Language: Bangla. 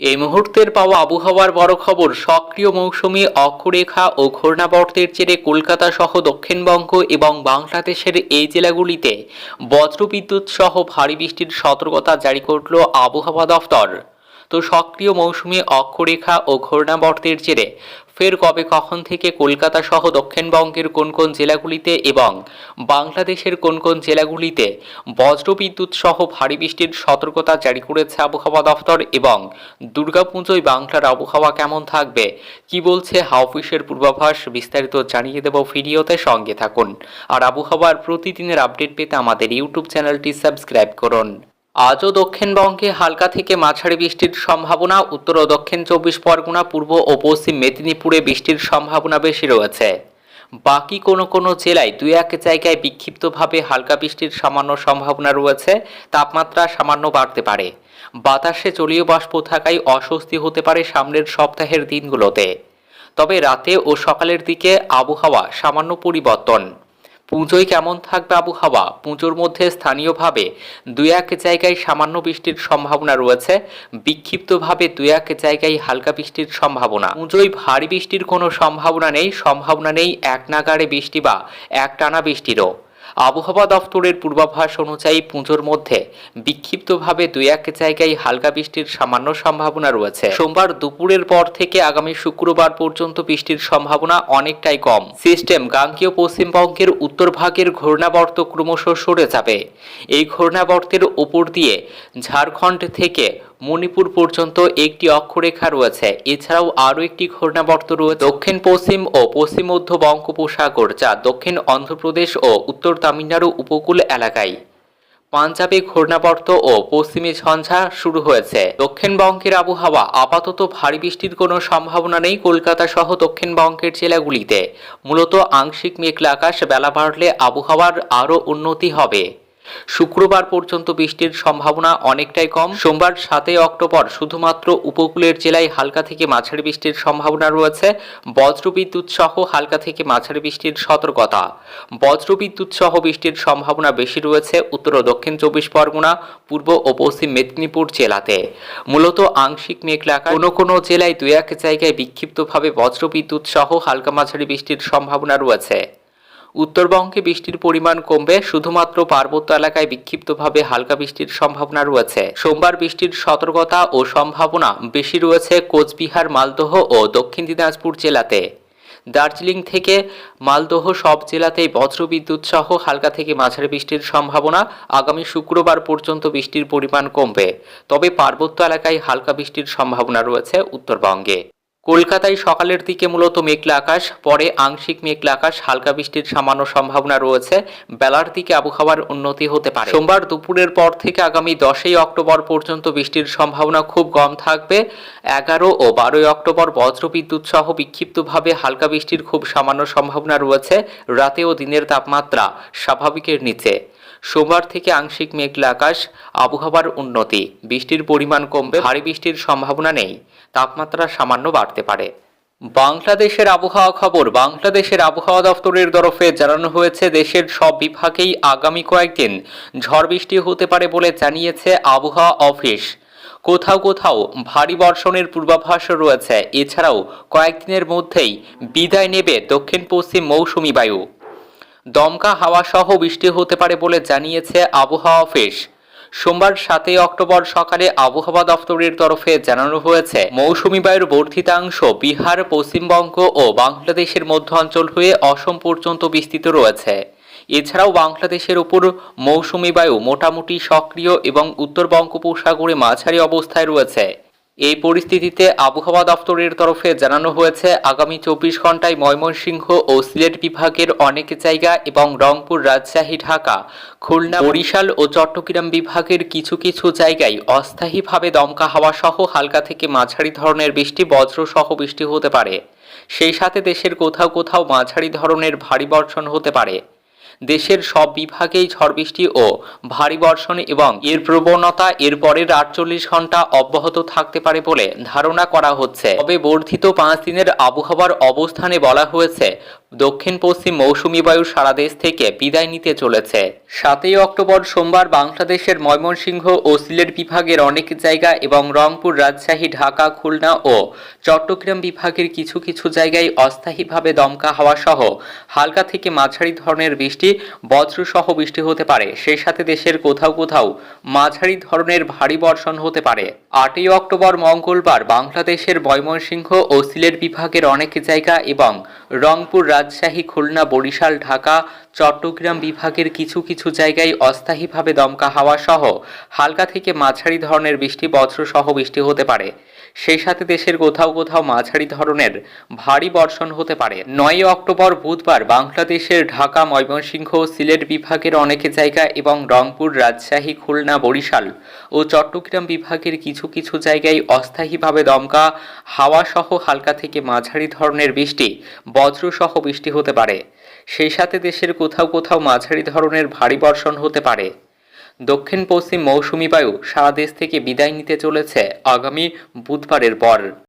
এই মুহূর্তের পাওয়া আবহাওয়ার বড় খবর, সক্রিয় মৌসুমি অক্ষরেখা ও ঘূর্ণাবর্তের জেরে কলকাতা সহ দক্ষিণবঙ্গ এবং বাংলাদেশের এই জেলাগুলিতে বজ্রবিদ্যুৎ সহ ভারী বৃষ্টির সতর্কতা জারি করল আবহাওয়া দফতর তো সক্রিয় মৌসুমি অক্ষরেখা ও ঘূর্ণাবর্তের জেরে ফের কবে কখন থেকে কলকাতা সহ দক্ষিণবঙ্গের কোন কোন জেলাগুলিতে এবং বাংলাদেশের কোন কোন জেলাগুলিতে বজ্রবিদ্যুৎ সহ ভারী বৃষ্টির সতর্কতা জারি করেছে আবহাওয়া দফতর এবং দুর্গাপুজোয় বাংলার আবহাওয়া কেমন থাকবে? কি বলছে হাওফিসের পূর্বাভাস? বিস্তারিত জানিয়ে দেব ভিডিওতে সঙ্গে থাকুন। আর আবহাওয়ার প্রতিদিনের আপডেট পেতে আমাদের ইউটিউব চ্যানেলটি সাবস্ক্রাইব করুন। আজও দক্ষিণবঙ্গে হালকা থেকে মাঝারি বৃষ্টির সম্ভাবনা, উত্তর ও দক্ষিণ চব্বিশ পরগনা, পূর্ব ও পশ্চিম মেদিনীপুরে বৃষ্টির সম্ভাবনা বেশি রয়েছে। বাকি কোনো কোনো জেলায় দুই এক জায়গায় বিক্ষিপ্তভাবে হালকা বৃষ্টির সামান্য সম্ভাবনা রয়েছে, তাপমাত্রা সামান্য বাড়তে পারে। বাতাসে জলীয় বাষ্প থাকায় অস্বস্তি হতে পারে সামনের সপ্তাহের দিনগুলোতে। তবে রাতে ও সকালের দিকে আবহাওয়া সামান্য পরিবর্তন। পুজোয় কেমন থাকবে আবহাওয়া? পুজোর মধ্যে স্থানীয়ভাবে দু এক জায়গায় সামান্য বৃষ্টির সম্ভাবনা রয়েছে। বিক্ষিপ্তভাবে দু এক জায়গায় হালকা বৃষ্টির সম্ভাবনা। পুজোয় ভারী বৃষ্টির কোনো সম্ভাবনা নেই। সম্ভাবনা নেই এক নাগাড়ে বৃষ্টি বা এক টানা বৃষ্টিরও। আবহাওয়া দফতরের পূর্বাভাস অনুযায়ী পুজোর মধ্যে বিক্ষিপ্তভাবে দু এক জায়গায় হালকা বৃষ্টির সামান্য সম্ভাবনা রয়েছে। সোমবার দুপুরের পর থেকে আগামী শুক্রবার পর্যন্ত বৃষ্টির সম্ভাবনা অনেকটাই কম। সিস্টেম গাঙ্গীয় পশ্চিমবঙ্গের উত্তর ভাগের ঘূর্ণাবর্ত ক্রমশ সরে যাবে। এই ঘূর্ণাবর্তের উপর দিয়ে ঝাড়খণ্ড থেকে মণিপুর পর্যন্ত একটি অক্ষরেখা রয়েছে। এছাড়াও আরও একটি ঘূর্ণাবর্ত রয়েছে। দক্ষিণ, পশ্চিম ও পশ্চিম মধ্য বঙ্গোপসাগর যা দক্ষিণ অন্ধ্রপ্রদেশ ও উত্তর তামিলনাড়ু উপকূল এলাকায়। পাঞ্জাবে ঘূর্ণাবর্ত ও পশ্চিমী ঝঞ্ঝা শুরু হয়েছে। দক্ষিণবঙ্গের আবহাওয়া আপাতত ভারী বৃষ্টির কোনো সম্ভাবনা নেই কলকাতা সহ দক্ষিণবঙ্গের জেলাগুলিতে। মূলত আংশিক মেঘলা আকাশ বেলা বাড়লে আবহাওয়ার আরও উন্নতি হবে। শুক্রবার পর্যন্ত বৃষ্টির সম্ভাবনা অনেকটাই কম। সোমবার সাতই অক্টোবর শুধুমাত্র উপকূলের জেলায় হালকা থেকে মাঝারি বৃষ্টির সম্ভাবনা রয়েছে। বজ্রবিদ্যুৎ সহ হালকা থেকে মাঝারি বৃষ্টির সতর্কতা। বজ্রবিদ্যুৎ সহ বৃষ্টির সম্ভাবনা বেশি রয়েছে উত্তর ও দক্ষিণ চব্বিশ পরগনা, পূর্ব ও পশ্চিম মেদিনীপুর জেলাতে। মূলত আংশিক মেঘলা আকাশ। কোনো কোনো জেলায় দুই এক জায়গায় বিক্ষিপ্তভাবে বজ্রবিদ্যুৎ সহ হালকা মাঝারি বৃষ্টির সম্ভাবনা রয়েছে। উত্তরবঙ্গে বৃষ্টির পরিমাণ কমবে, শুধুমাত্র পার্বত্য এলাকায় বিক্ষিপ্তভাবে হালকা বৃষ্টির সম্ভাবনা রয়েছে। সোমবার বৃষ্টির সতর্কতা ও সম্ভাবনা বেশি রয়েছে কোচবিহার, মালদহ ও দক্ষিণ দিনাজপুর জেলাতে। দার্জিলিং থেকে মালদহ সব জেলাতেই বজ্রবিদ্যুৎ সহ হালকা থেকে মাঝারি বৃষ্টির সম্ভাবনা। আগামী শুক্রবার পর্যন্ত বৃষ্টির পরিমাণ কমবে, তবে পার্বত্য এলাকায় হালকা বৃষ্টির সম্ভাবনা রয়েছে উত্তরবঙ্গে। কলকাতায় সকালের দিকে মূলত মেঘলা আকাশ, পরে আংশিক মেঘলা আকাশ, হালকা বৃষ্টির সামান্য সম্ভাবনা রয়েছে। বেলার দিকে আবহাওয়ার উন্নতি হতে পারে। সোমবার দুপুরের পর থেকে আগামী দশই অক্টোবর পর্যন্ত বৃষ্টির সম্ভাবনা খুব কম থাকবে। এগারো ও বারোই অক্টোবর বজ্রবিদ্যুৎ সহ বিক্ষিপ্তভাবে হালকা বৃষ্টির খুব সামান্য সম্ভাবনা রয়েছে। রাতে ও দিনের তাপমাত্রা স্বাভাবিকের নিচে। সোমবার থেকে আংশিক মেঘলা আকাশ, আবহাওয়ার উন্নতি। বৃষ্টির পরিমাণ কমবে, ভারী বৃষ্টির সম্ভাবনা নেই। তাপমাত্রা সামান্য বাড়তে পারে। বাংলাদেশের আবহাওয়া খবর, বাংলাদেশের আবহাওয়া দফতরের তরফে জানানো হয়েছে, দেশের সব বিভাগেই আগামী কয়েকদিন ঝড় বৃষ্টি হতে পারে বলে জানিয়েছে আবহাওয়া অফিস। কোথাও কোথাও ভারী বর্ষণের পূর্বাভাস রয়েছে। এছাড়াও কয়েকদিনের মধ্যেই বিদায় নেবে দক্ষিণ পশ্চিম মৌসুমি বায়ু। দমকা হাওয়া সহ বৃষ্টি হতে পারে বলে জানিয়েছে আবহাওয়া অফিস। সোমবার সাতই অক্টোবর সকালে আবহাওয়া দফতরের তরফে জানানো হয়েছে, মৌসুমী বায়ুর বর্ধিতাংশ বিহার, পশ্চিমবঙ্গ ও বাংলাদেশের মধ্য অঞ্চল হয়ে অসম পর্যন্ত বিস্তৃত রয়েছে। এছাড়াও বাংলাদেশের উপর মৌসুমী বায়ু মোটামুটি সক্রিয় এবং উত্তর বঙ্গোপসাগরে মাঝারি অবস্থায় রয়েছে। এই পরিস্থিতিতে আবহাওয়া দফতরের তরফে জানানো হয়েছে, আগামী চব্বিশ ঘন্টায় ময়মনসিংহ ও সিলেট বিভাগের অনেক জায়গা এবং রংপুর, রাজশাহী, ঢাকা, খুলনা, বরিশাল ও চট্টগ্রাম বিভাগের কিছু কিছু জায়গায় অস্থায়ীভাবে দমকা হাওয়া সহ হালকা থেকে মাঝারি ধরনের বৃষ্টি, বজ্র সহ বৃষ্টি হতে পারে। সেই সাথে দেশের কোথাও কোথাও মাঝারি ধরনের ভারী বর্ষণ হতে পারে। দেশের সব বিভাগেই ঝড় বৃষ্টি ও ভারী বর্ষণ এবং এর প্রবণতা এর পরের আটচল্লিশ ঘণ্টা অব্যাহত থাকতে পারে বলে ধারণা করা হচ্ছে। তবে বর্ধিত পাঁচ দিনের আবহাওয়ার অবস্থানে বলা হয়েছে দক্ষিণ পশ্চিম মৌসুমি বায়ু সারা দেশ থেকে বিদায় নিতে চলেছে। সাতই অক্টোবর সোমবার বাংলাদেশের ময়মনসিংহ ও সিলেট বিভাগের অনেক জায়গা এবং রংপুর, রাজশাহী, ঢাকা, খুলনা ও চট্টগ্রাম বিভাগের কিছু কিছু জায়গায় অস্থায়ীভাবে দমকা হাওয়া সহ হালকা থেকে মাঝারি ধরনের বৃষ্টি, বজ্রসহ বৃষ্টি হতে পারে। সেই সাথে দেশের কোথাও কোথাও মাঝারি ধরনের ভারী বর্ষণ হতে পারে। আটই অক্টোবর মঙ্গলবার বাংলাদেশের ময়মনসিংহ ও সিলেট বিভাগের অনেক জায়গা এবং রংপুর রাজশাহী, খুলনা, বরিশাল, ঢাকা, চট্টগ্রাম বিভাগের কিছু কিছু জায়গায় অস্থায়ীভাবে দমকা হাওয়া সহ হালকা থেকে মাঝারি ধরনের বৃষ্টি, বজ্রসহ বৃষ্টি হতে পারে। সেই সাথে দেশের কোথাও কোথাও মাঝারি ধরনের ভারী বর্ষণ হতে পারে। নয় অক্টোবর বুধবার বাংলাদেশের ঢাকা, ময়মনসিংহ সিলেট বিভাগের অনেক জায়গা এবং রংপুর, রাজশাহী, খুলনা, বরিশাল ও চট্টগ্রাম বিভাগের কিছু কিছু জায়গায় অস্থায়ীভাবে দমকা হাওয়া সহ হালকা থেকে মাঝারি ধরনের বৃষ্টি, বজ্রসহ বৃষ্টি হতে পারে। সেই সাথে দেশের কোথাও কোথাও মাঝারি ধরনের ভারী বর্ষণ হতে পারে। দক্ষিণ পশ্চিম মৌসুমি বায়ু সারা দেশ থেকে বিদায় নিতে চলেছে আগামী বুধবারের পর।